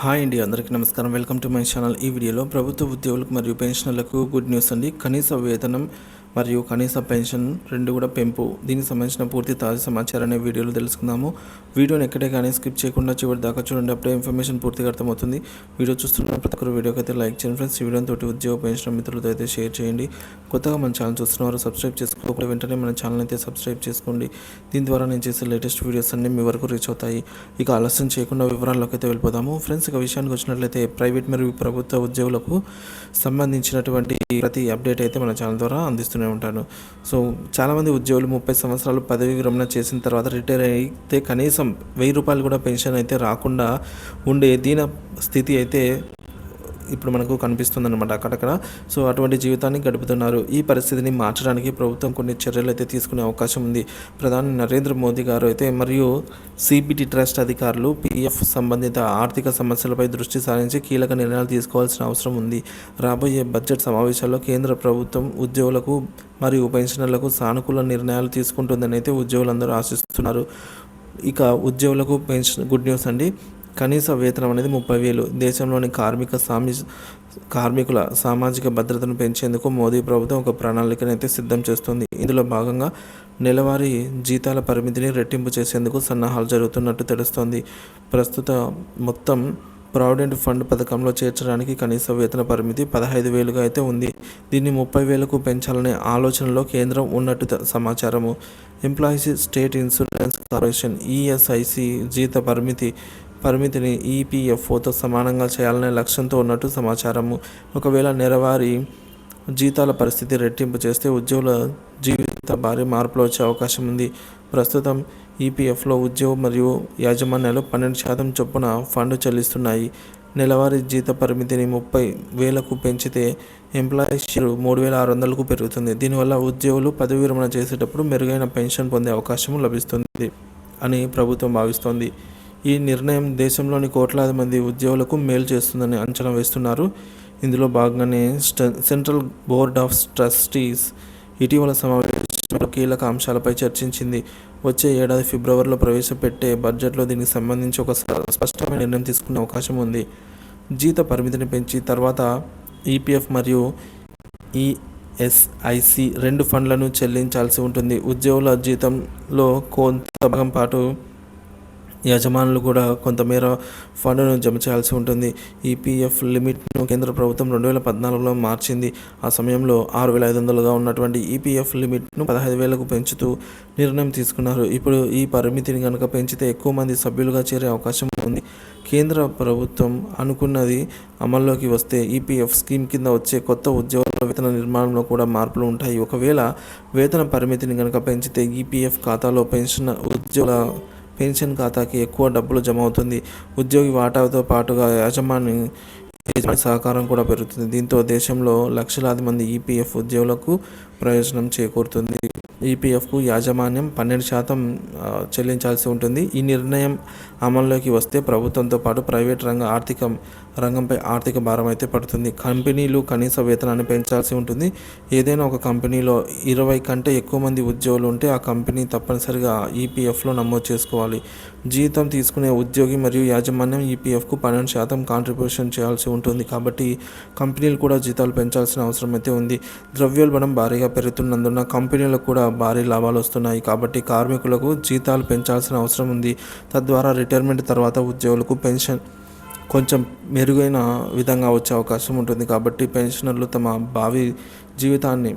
Hi అండి అందరికీ నమస్కారం. Welcome to my channel. ఈ వీడియోలో ప్రభుత్వ ఉద్యోగులకు మరియు పెన్షనర్లకు గుడ్ న్యూస్ అండి. కనీస వేతనం మరియు కనీస పెన్షన్ రెండు కూడా పెంపు. దీనికి సంబంధించిన పూర్తి తాజా సమాచారాన్ని వీడియోలో తెలుసుకుందాము. వీడియోని ఎక్కడే కానీ స్కిప్ చేయకుండా చివరి దాకా చూడండి. అప్పుడే ఇన్ఫర్మేషన్ పూర్తిగా అర్థమవుతుంది. వీడియో చూస్తున్న ప్రతి ఒక్కరు వీడియోకి అయితే లైక్ చేయండి ఫ్రెండ్స్. ఈ వీడియోతో ఉద్యోగ పెన్షన్ మిత్రులతో అయితే షేర్ చేయండి. కొత్తగా మన ఛానల్ చూస్తున్నవారు సబ్స్క్రైబ్ చేసుకోకపోతే వెంటనే మన ఛానల్ అయితే సబ్స్క్రైబ్ చేసుకోండి. దీని ద్వారా నేను చేసే లేటెస్ట్ వీడియోస్ అన్ని మీ వరకు రీచ్ అవుతాయి. ఇక ఆలస్యం చేయకుండా వివరాల్లోకి అయితే వెళ్ళిపోదాము. ఫ్రెండ్స్ ఇక విషయానికి వచ్చినట్లయితే ప్రైవేట్ మరియు ప్రభుత్వ ఉద్యోగులకు సంబంధించినటువంటి ప్రతి అప్డేట్ అయితే మన ఛానల్ ద్వారా అందిస్తుంది చేస్తూనే ఉంటాను. సో చాలామంది ఉద్యోగులు ముప్పై సంవత్సరాలు పదవి విరమణ చేసిన తర్వాత రిటైర్ అయితే కనీసం వెయ్యి రూపాయలు కూడా పెన్షన్ అయితే రాకుండా ఉండే దీన స్థితి అయితే ఇప్పుడు మనకు కనిపిస్తుంది అనమాట అక్కడక్కడ. సో అటువంటి జీవితాన్ని గడుపుతున్నారు. ఈ పరిస్థితిని మార్చడానికి ప్రభుత్వం కొన్ని చర్యలు అయితే తీసుకునే అవకాశం ఉంది. ప్రధాని నరేంద్ర మోదీ గారు అయితే మరియు సిబిటి ట్రస్ట్ అధికారులు పిఎఫ్ సంబంధిత ఆర్థిక సమస్యలపై దృష్టి సారించి కీలక నిర్ణయాలు తీసుకోవాల్సిన అవసరం ఉంది. రాబోయే బడ్జెట్ సమావేశాల్లో కేంద్ర ప్రభుత్వం ఉద్యోగులకు మరియు పెన్షనర్లకు సానుకూల నిర్ణయాలు తీసుకుంటుందని అయితే ఉద్యోగులందరూ ఆశిస్తున్నారు. ఇక ఉద్యోగులకు పెన్షన్ గుడ్ న్యూస్ అండి. కనీస వేతనం అనేది ముప్పై వేలు. దేశంలోని కార్మిక సామి కార్మికుల సామాజిక భద్రతను పెంచేందుకు మోదీ ప్రభుత్వం ఒక ప్రణాళికను అయితే సిద్ధం చేస్తుంది. ఇందులో భాగంగా నెలవారీ జీతాల పరిమితిని రెట్టింపు చేసేందుకు సన్నాహాలు జరుగుతున్నట్టు తెలుస్తోంది. ప్రస్తుత మొత్తం ప్రావిడెంట్ ఫండ్ పథకంలో చేర్చడానికి కనీస వేతన పరిమితి పదహైదు వేలుగా అయితే ఉంది. దీన్ని ముప్పై వేలకు పెంచాలనే ఆలోచనలో కేంద్రం ఉన్నట్టు సమాచారము. Employees state insurance corporation ESIC జీత పరిమితి పరిమితిని ఈపీఎఫ్ఓతో సమానంగా చేయాలనే లక్ష్యంతో ఉన్నట్టు సమాచారము. ఒకవేళ నెలవారీ జీతాల పరిస్థితి రెట్టింపు చేస్తే ఉద్యోగుల జీవిత భారీ మార్పులు వచ్చే అవకాశం ఉంది. ప్రస్తుతం ఈపీఎఫ్లో ఉద్యోగం మరియు యాజమాన్యాలు పన్నెండు శాతం చొప్పున ఫండ్ చెల్లిస్తున్నాయి. నెలవారీ జీత పరిమితిని ముప్పై వేలకు పెంచితే ఎంప్లాయీస్ మూడు వేల ఆరు వందలకు పెరుగుతుంది. దీనివల్ల ఉద్యోగులు పదవి విరమణ చేసేటప్పుడు మెరుగైన పెన్షన్ పొందే అవకాశం లభిస్తుంది అని ప్రభుత్వం భావిస్తోంది. ఈ నిర్ణయం దేశంలోని కోట్లాది మంది ఉద్యోగులకు మేలు చేస్తుందని అంచనా వేస్తున్నారు. ఇందులో భాగంగానే స్ట- సెంట్రల్ బోర్డ్ ఆఫ్ ట్రస్టీస్ ఇటీవల సమావేశంలో కీలక అంశాలపై చర్చించింది. వచ్చే ఏడాది ఫిబ్రవరిలో ప్రవేశపెట్టే బడ్జెట్లో దీనికి సంబంధించి ఒక స్పష్టమైన నిర్ణయం తీసుకునే అవకాశం ఉంది. జీత పరిమితిని పెంచి తర్వాత ఈపీఎఫ్ మరియు ఈఎస్ఐసి రెండు ఫండ్లను చెల్లించాల్సి ఉంటుంది. ఉద్యోగుల జీతంలో కొంత భాగం పాటు యజమానులు కూడా కొంతమేర ఫండ్ను జమ చేయాల్సి ఉంటుంది. ఈపీఎఫ్ లిమిట్ను కేంద్ర ప్రభుత్వం రెండు వేల పద్నాలుగులో మార్చింది. ఆ సమయంలో ఆరు వేల ఐదు వందలుగా ఉన్నటువంటి ఈపీఎఫ్ లిమిట్ను పదహైదు వేలకు పెంచుతూ నిర్ణయం తీసుకున్నారు. ఇప్పుడు ఈ పరిమితిని కనుక పెంచితే ఎక్కువ మంది సభ్యులుగా చేరే అవకాశం ఉంది. కేంద్ర ప్రభుత్వం అనుకున్నది అమల్లోకి వస్తే ఈపీఎఫ్ స్కీమ్ కింద వచ్చే కొత్త ఉద్యోగుల వేతన నిర్మాణంలో కూడా మార్పులు ఉంటాయి. ఒకవేళ వేతన పరిమితిని కనుక పెంచితే ఈపీఎఫ్ ఖాతాలో పెన్షన్ ఉద్యోగుల పెన్షన్ ఖాతాకి ఎక్కువ డబ్బులు జమ అవుతుంది ఉద్యోగి వాటాతో పాటుగా యజమాని యజమాని సహకారం కూడా పెరుగుతుంది. దీంతో దేశంలో లక్షలాది మంది ఈపీఎఫ్ ఉద్యోగులకు ప్రయోజనం చేకూరుతుంది. ఈపీఎఫ్కు యాజమాన్యం పన్నెండు శాతం చెల్లించాల్సి ఉంటుంది. ఈ నిర్ణయం అమల్లోకి వస్తే ప్రభుత్వంతో పాటు ప్రైవేట్ రంగ ఆర్థిక రంగంపై ఆర్థిక భారం అయితే పడుతుంది. కంపెనీలు కనీస వేతనాన్ని పెంచాల్సి ఉంటుంది. ఏదైనా ఒక కంపెనీలో ఇరవై కంటే ఎక్కువ మంది ఉద్యోగులు ఉంటే ఆ కంపెనీ తప్పనిసరిగా ఈపీఎఫ్లో నమోదు చేసుకోవాలి. జీతం తీసుకునే ఉద్యోగి మరియు యాజమాన్యం ఈపీఎఫ్కు పన్నెండు శాతం కాంట్రిబ్యూషన్ చేయాల్సి ఉంటుంది. కాబట్టి కంపెనీలు కూడా జీతాలు పెంచాల్సిన అవసరం అయితే ఉంది. ద్రవ్యోల్బణం భారీగా పెరుగుతున్నందున కంపెనీలకు కూడా భారీ లాభాలు వస్తున్నాయి. కాబట్టి కార్మికులకు జీతాలు పెంచాల్సిన అవసరం ఉంది. తద్వారా రిటైర్మెంట్ తర్వాత ఉద్యోగులకు పెన్షన్ కొంచెం మెరుగైన విధంగా వచ్చే అవకాశం ఉంటుంది. కాబట్టి పెన్షనర్లు తమ భావి జీవితాన్ని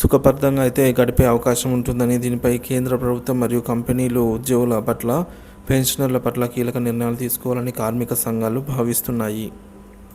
సుఖప్రదంగా అయితే గడిపే అవకాశం ఉంటుందని దీనిపై కేంద్ర ప్రభుత్వం మరియు కంపెనీలు ఉద్యోగుల పట్ల పెన్షనర్ల పట్ల కీలక నిర్ణయాలు తీసుకోవాలని కార్మిక సంఘాలు భావిస్తున్నాయి.